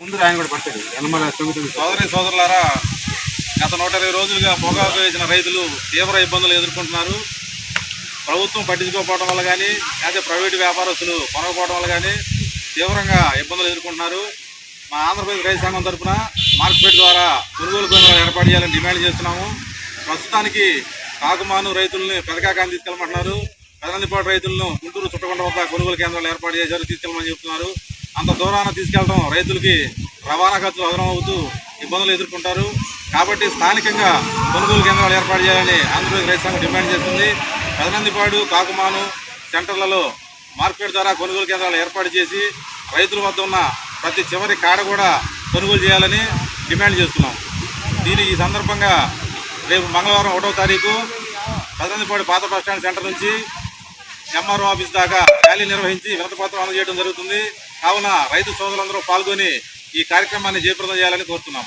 ముందు ఆయన కూడా పడతాడు. ఎనమల తొమ్మిది సోదరి సోదరులారా గత నూట ఇరవై రోజులుగా పొగాకు వేసిన రైతులు తీవ్ర ఇబ్బందులు ఎదుర్కొంటున్నారు. ప్రభుత్వం పట్టించుకోకపోవడం వల్ల కానీ లేకపోతే ప్రైవేటు వ్యాపారస్తులు కొనకపోవడం వల్ల కానీ తీవ్రంగా ఇబ్బందులు ఎదుర్కొంటున్నారు. మా ఆంధ్రప్రదేశ్ రైతు సంఘం తరఫున మార్కెట్ ద్వారా కొనుగోలు కేంద్రాలు ఏర్పాటు చేయాలని డిమాండ్ చేస్తున్నాము. ప్రస్తుతానికి కాకుమాను రైతుల్ని పెదకాకాన్ని తీసుకెళ్ళమంటున్నారు. పెదనందిపాటు రైతులను గుంటూరు చుట్టకొండ వద్ద కొనుగోలు కేంద్రాలు ఏర్పాటు చేశారు తీసుకెళ్ళమని చెప్తున్నారు. అంత దూరాన తీసుకెళ్ళడం రైతులకి రవాణా ఖర్చులు అదనం అవుతూ ఇబ్బందులు ఎదుర్కొంటారు. కాబట్టి స్థానికంగా కొనుగోలు కేంద్రాలు ఏర్పాటు చేయాలని ఆంధ్రప్రదేశ్ రైతు సంఘం డిమాండ్ చేస్తుంది. పెదనందిపాడు కాకుమాను సెంటర్లలో మార్కెట్ ద్వారా కొనుగోలు కేంద్రాలు ఏర్పాటు చేసి రైతుల వద్ద ఉన్న ప్రతి చివరి కాడ కూడా కొనుగోలు చేయాలని డిమాండ్ చేస్తున్నాం. దీని ఈ సందర్భంగా రేపు మంగళవారం ఒకటో తారీఖు పెదనందిపాడు పాత బస్ స్టాండ్ సెంటర్ నుంచి ఎంఆర్ఓ ఆఫీస్ దాకా ర్యాలీ నిర్వహించి వినతపత్రం అందజేయడం జరుగుతుంది. కావున రైతు సోదరులందరూ పాల్గొని ఈ కార్యక్రమాన్ని జయప్రదం చేయాలని కోరుతున్నాం.